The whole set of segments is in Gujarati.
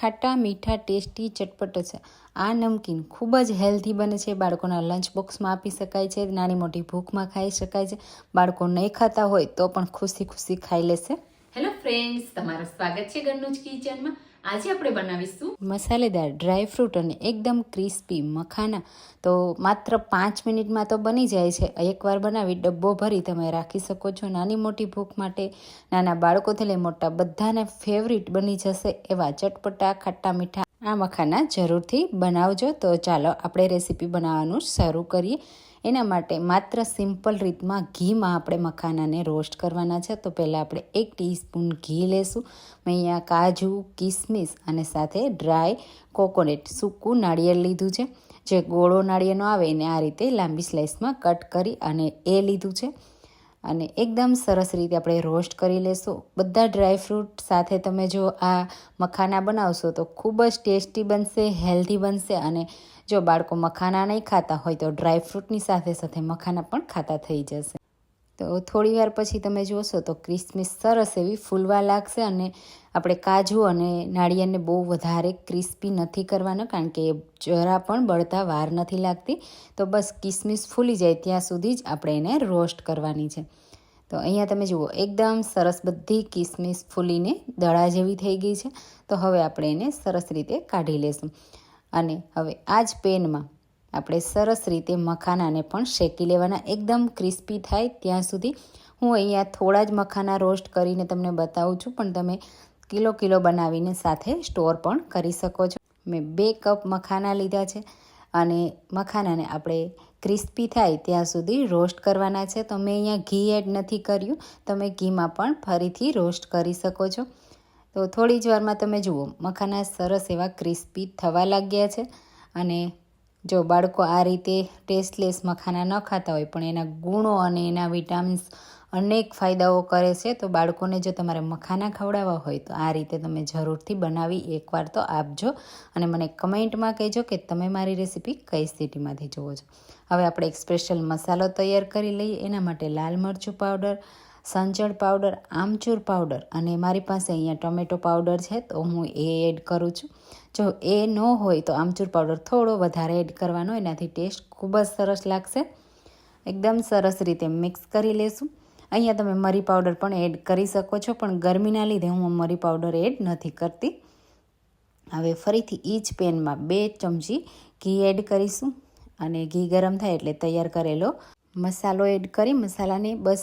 ખાટા, મીઠા, ટેસ્ટી, ચટપટ છે. આ નમકીન ખૂબ જ હેલ્ધી બને છે. બાળકોના લંચ બોક્સમાં આપી શકાય છે. નાની મોટી ભૂખમાં ખાઈ શકાય છે. બાળકો નહીં ખાતા હોય તો પણ ખુશી ખુશી ખાઈ લેશે. હેલો ફ્રેન્ડ્સ તમારું સ્વાગત છે ઘરનું જ કિચનમાં. આજે આપણે બનાવીશું મસાલેદાર ડ્રાય ફ્રૂટ અને એકદમ ક્રિસ્પી મખાના. તો માત્ર પાંચ મિનિટમાં તો બની જાય છે. એકવાર બનાવી ડબ્બો ભરી તમે રાખી શકો છો. નાની મોટી ભૂખ માટે નાના બાળકોથી લઈ મોટા બધાને ફેવરિટ બની જશે એવા ચટપટા, ખાટા મીઠા આ મખાના જરૂરથી બનાવજો. તો ચાલો આપણે રેસીપી બનાવવાનું શરૂ કરીએ. એના માટે માત્ર સિમ્પલ રીતમાં ઘીમાં આપણે મખાનાને રોસ્ટ કરવાના છે. તો પહેલાં આપણે એક ટીસ્પૂન ઘી લેશું. મેં અહીંયા કાજુ, કિસમિસ અને સાથે ડ્રાય કોકોનટ સૂકું નાળિયેર લીધું છે. જે ગોળો નાળિયેરનો આવે એને આ રીતે લાંબી સ્લાઇસમાં કટ કરી અને એ લીધું છે. અને એકદમ સરસ રીતે આપણે રોસ્ટ કરી લેશું. બધા ડ્રાય ફ્રૂટ સાથે તમે જો આ મખાના બનાવશો તો ખૂબ જ ટેસ્ટી બનશે, હેલ્ધી બનશે અને જો બાળકો મખાના નહીં ખાતા હોય તો ડ્રાય ફ્રૂટની સાથે સાથે મખાના પણ ખાતા થઈ જશે. તો થોડી વાર પછી તમે જોશો તો ક્રિસમિસ સરસ એવી ફૂલવા લાગશે અને આપણે કાજુ અને નાળિયેરને બહુ વધારે ક્રિસ્પી નથી કરવાના કારણ કે જરા પણ બળતા વાર નથી લાગતી. તો બસ કિસમિસ ફૂલી જાય ત્યાં સુધી જ આપણે એને રોસ્ટ કરવાની છે. તો અહીંયા તમે જુઓ, એકદમ સરસ બધી કિસમિસ ફૂલીને દડા જેવી થઈ ગઈ છે. તો હવે આપણે એને સરસ રીતે કાઢી લેશું. અને હવે આ જ પેનમાં આપણે સરસ રીતે મખાનાને પણ શેકી લેવાના, એકદમ ક્રિસ્પી થાય ત્યાં સુધી. હું અહીંયા થોડા જ મખાના રોસ્ટ કરીને તમને બતાવું છું, પણ તમે કિલો કિલો બનાવીને સાથે સ્ટોર પણ કરી શકો છો. મેં બે કપ મખાના લીધા છે અને મખાનાને આપણે ક્રિસ્પી થાય ત્યાં સુધી રોસ્ટ કરવાના છે. તો મેં અહીંયા ઘી એડ નથી કર્યું, તમે ઘીમાં પણ ફરીથી રોસ્ટ કરી શકો છો. તો થોડી જ વારમાં તમે જુઓ, મખાના સરસ એવા ક્રિસ્પી થવા લાગ્યા છે અને જો બાળકો આ રીતે ટેસ્ટલેસ મખાના ન ખાતા હોય, પણ એના ગુણો અને એના વિટામિન્સ અનેક ફાયદાઓ કરે છે, તો બાળકોને જો તમારે મખાના ખવડાવવા હોય, તો આ રીતે તમે જરૂરથી બનાવી એકવાર તો આપજો. અને મને કમેન્ટમાં કહેજો કે તમે મારી રેસીપી કઈ સિટીમાંથી જુઓ છો. હવે આપણે એક સ્પેશિયલ મસાલો તૈયાર કરી લઈએ, એના માટે લાલ મરચું પાવડર, સંચળ પાવડર, આમચૂર પાવડર અને મારી પાસે અહીંયા ટોમેટો પાવડર છે, તો હું એ એડ કરું છું. જો એ ન હોય તો આમચૂર પાવડર થોડો વધારે એડ કરવાનો, એનાથી ટેસ્ટ ખૂબ જ સરસ લાગશે. એકદમ સરસ રીતે મિક્સ કરી લેશું. અહીંયા તમે મરી પાવડર પણ એડ કરી શકો છો, પણ ગરમીના લીધે હું મરી પાવડર એડ નથી કરતી. હવે ફરીથી એ જ પેનમાં બે ચમચી ઘી એડ કરીશું અને ઘી ગરમ થાય એટલે તૈયાર કરેલો મસાલો એડ કરી મસાલાને બસ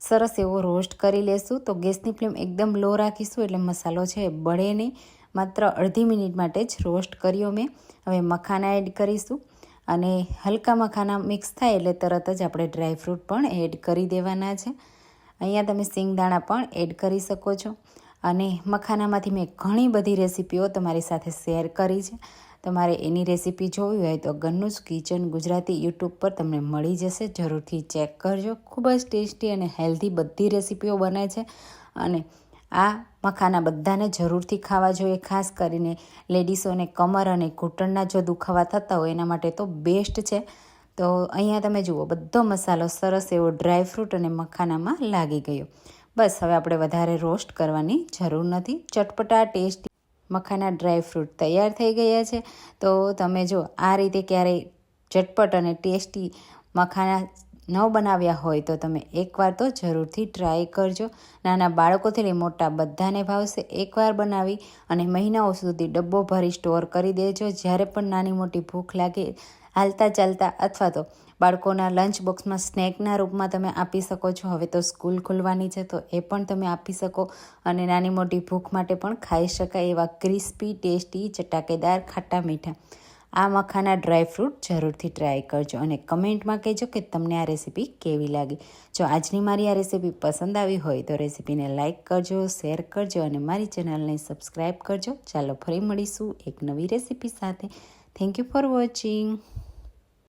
સરસ એવો રોસ્ટ કરી લેશું. તો ગેસની ફ્લેમ એકદમ લો રાખીશું એટલે મસાલો છે બળે નહીં. માત્ર અડધી મિનિટ માટે જ રોસ્ટ કર્યો મેં. હવે મખાના એડ કરીશું અને હલકા મખાના મિક્સ થાય એટલે તરત જ આપણે ડ્રાયફ્રૂટ પણ એડ કરી દેવાના છે. અહીંયા તમે સિંગદાણા પણ એડ કરી શકો છો. અને મખાનામાંથી મેં ઘણી બધી રેસીપીઓ તમારી સાથે શેર કરી છે. તમારે એની રેસીપી જોવી હોય તો ગન્નુસ કિચન ગુજરાતી યુટ્યુબ પર તમને મળી જશે. જરૂરથી ચેક કરજો. ખૂબ જ ટેસ્ટી અને હેલ્ધી બધી રેસીપીઓ બને છે. અને આ મખાના બધાને જરૂરથી ખાવા જોઈએ, ખાસ કરીને લેડીસોને કમર અને ઘૂંટણના જો દુખાવા થતા હોય, એના માટે તો બેસ્ટ છે. તો અહીંયા તમે જુઓ, બધો મસાલો સરસ એવો ડ્રાયફ્રૂટ અને મખાનામાં લાગી ગયો. બસ, હવે આપણે વધારે રોસ્ટ કરવાની જરૂર નથી. ચટપટા, ટેસ્ટી મખાના ડ્રાય ફ્રૂટ તૈયાર થઈ ગયા છે. તો તમે જો આ રીતે ક્યારેય ઝટપટ અને ટેસ્ટી મખાના ન બનાવ્યા હોય તો તમે એકવાર તો જરૂરથી ટ્રાય કરજો. નાના બાળકોથી લઈ મોટા બધાને ભાવશે એકવાર બનાવી અને મહિનાઓ સુધી ડબ્બો ભરી સ્ટોર કરી દેજો. જ્યારે પણ નાની મોટી ભૂખ લાગે, હાલતા ચાલતા અથવા તો બાળકોના લંચ બોક્સમાં સ્નેકના રૂપમાં તમે આપી શકો છો. હવે તો સ્કૂલ ખુલવાની છે, તો એ પણ તમે આપી શકો અને નાની મોટી ભૂખ માટે પણ ખાઈ શકાય એવા ક્રિસ્પી ટેસ્ટી ચટાકેદાર, ખાટા મીઠા. આ મખાના ડ્રાય ફ્રૂટ જરૂરથી ટ્રાય કરજો અને કમેન્ટમાં કહેજો કે તમને આ રેસીપી કેવી લાગી. જો આજની મારી આ રેસીપી પસંદ આવી હોય તો રેસીપીને લાઇક કરજો, શેર કરજો અને મારી ચેનલને સબસ્ક્રાઈબ કરજો. ચાલો ફરી મળીશું એક નવી રેસીપી સાથે. Thank you for watching